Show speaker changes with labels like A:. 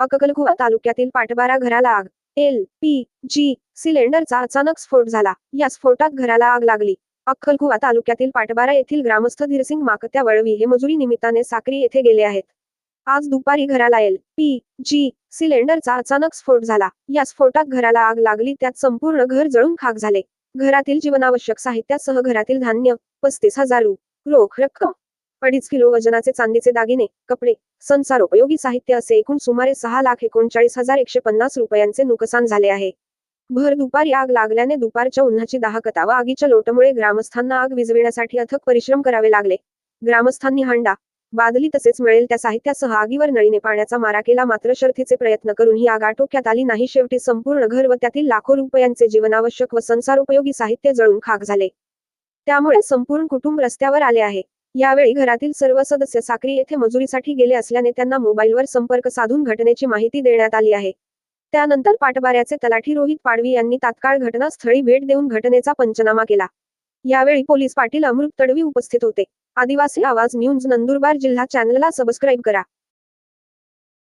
A: अक्कलकुवा तालुक्यातील पाटबारा घराला आग. एल पी जी सिलेंडरचा अचानक स्फोट झाला. या स्फोटात घराला आग लागली. अक्कलकुवा तालुक्यातील पाटबारा येथील ग्रामस्थ धीरसिंग माकत्या वळवी हे मजुरी निमित्ताने साक्री येथे गेले आहेत. आज दुपारी घराला एल पी जी सिलेंडरचा अचानक स्फोट झाला. या स्फोटात घराला आग लागली त्यात संपूर्ण घर जळून खाक झाले. घरातील जीवनावश्यक साहित्यासह घरातील धान्य पस्तीस हजार रोख रक्कम अडीच किलो वजनाचे चांदीचे दागिने कपडे संसारोपयोगी साहित्य असे एकूण सुमारे सहा लाख एकोणचाळीस हजार एकशे पन्नास रुपयांचे नुकसान झाले आहे. भर दुपारी आग लागल्याने दुपारच्या उन्हाची दाहकता व आगीच्या लोटमुळे ग्रामस्थांना आग विजविण्यासाठी अथक परिश्रम करावे लागले. ग्रामस्थांनी हंडा बादली तसेच मिळेल त्या साहित्यासह आगीवर नळीने पाण्याचा मारा केला मात्र शर्थीचे प्रयत्न करून ही आग आटोक्यात आली नाही. शेवटी संपूर्ण घर व त्यातील लाखो रुपयांचे जीवनावश्यक व संसारोपयोगी साहित्य जळून खाक झाले. त्यामुळे संपूर्ण कुटुंब रस्त्यावर आले आहे. यावेळी घरातील सर्व सदस्य साक्री येथे मजुरीसाठी गेले असल्याने त्यांना मोबाईलवर संपर्क साधून घटनेची माहिती देण्यात आली आहे. त्यानंतर पाटबाऱ्याचे तलाठी रोहित पाडवी यांनी तात्काळ घटनास्थळी भेट देऊन घटनेचा पंचनामा केला. यावेळी पोलीस पाटील अमृत तडवी उपस्थित होते. आदिवासी आवाज न्यूज नंदुरबार जिल्हा चॅनलला सबस्क्राईब करा.